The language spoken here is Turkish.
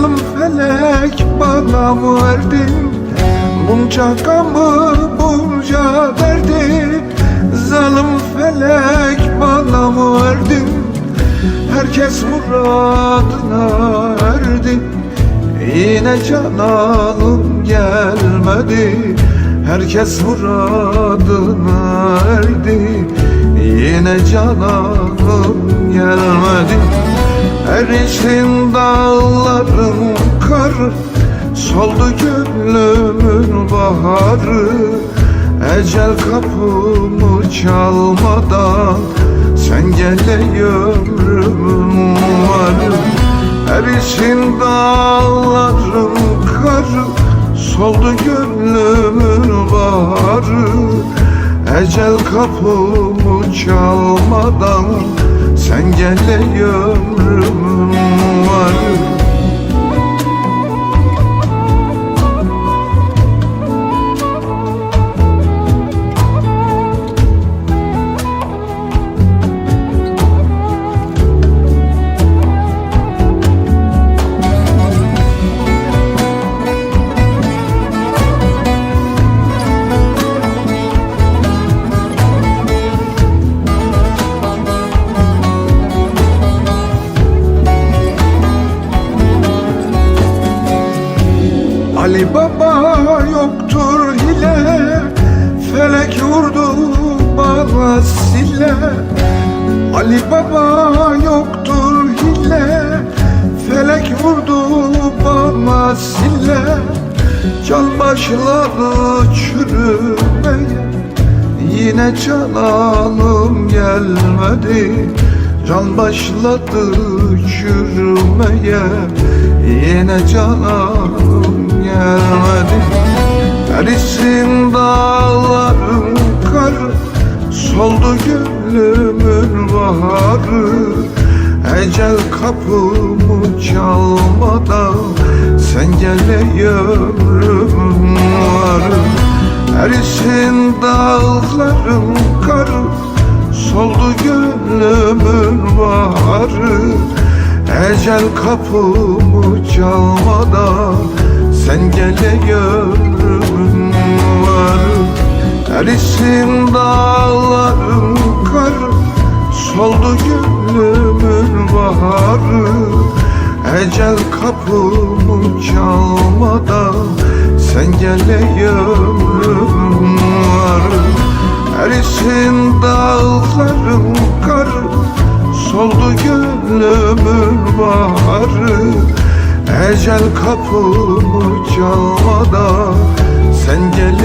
Zalim felek bana verdin Bunca gamı bunca derdi Zalim felek bana verdin Herkes muradına erdi. Yine canalım gelmedi. Herkes muradına erdi. Yine canalım gelmedi. Erişin dağların karı Soldu gönlümün baharı. Ecel kapımı çalmadan Sen gele ömrümün varı Erişin dağların karı Soldu gönlümün baharı. Ecel kapımı çalmadan Sen gele ömrümün varı Ali Baba yoktur hile Felek vurdu bana sile Ali Baba yoktur hile Felek vurdu bana sile Can başladı çürümeye Yine cananım gelmedi. Can başladı çürümeye Yine cananım gelmedi. Erisin dağların karı Soldu gönlümün baharı. Ecel kapımı çalmadan Sen gele ömrüm varı Erisin dağların karı Soldu gönlümün baharı. Ecel kapımı çalmadan Sen gele ömrüm varı Erisin dağların karı. Soldu gönlümün baharı Ecel kapımı çalmadan Sen gele ömrüm varı Erisin dağların karı. Soldu gönlümün baharı Ecel kapımı çalmadan Sen ömrüm